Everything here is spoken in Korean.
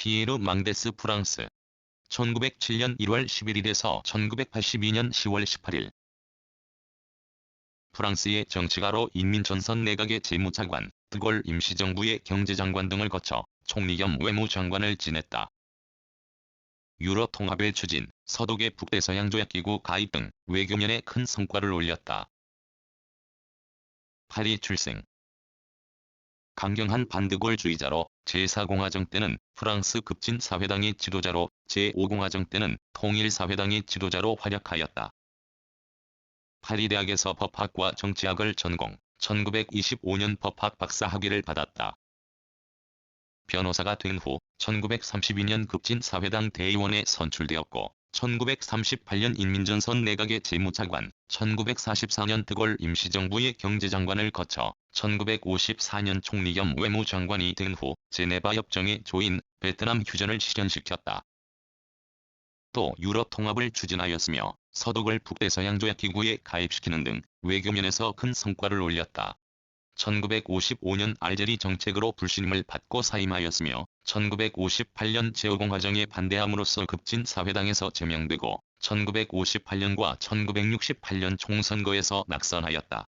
피에르 망데스 프랑스 1907년 1월 11일에서 1982년 10월 18일 프랑스의 정치가로 인민전선 내각의 재무차관, 드골 임시정부의 경제장관 등을 거쳐 총리 겸 외무장관을 지냈다. 유럽 통합의 추진, 서독의 북대서양 조약기구 가입 등 외교면에 큰 성과를 올렸다. 파리 출생 강경한 반드골주의자로 제4공화정 때는 프랑스 급진 사회당의 지도자로 제5공화정 때는 통일사회당의 지도자로 활약하였다. 파리대학에서 법학과 정치학을 전공, 1925년 법학 박사 학위를 받았다. 변호사가 된 후 1932년 급진 사회당 대의원에 선출되었고 1938년 인민전선 내각의 재무차관, 1944년 드골 임시정부의 경제장관을 거쳐 1954년 총리 겸 외무장관이 된 후 제네바 협정의 조인 베트남 휴전을 실현시켰다. 또 유럽 통합을 추진하였으며 서독을 북대서양 조약기구에 가입시키는 등 외교면에서 큰 성과를 올렸다. 1955년 알제리 정책으로 불신임을 받고 사임하였으며 1958년 제5공화정에 반대함으로써 급진 사회당에서 제명되고 1958년과 1968년 총선거에서 낙선하였다.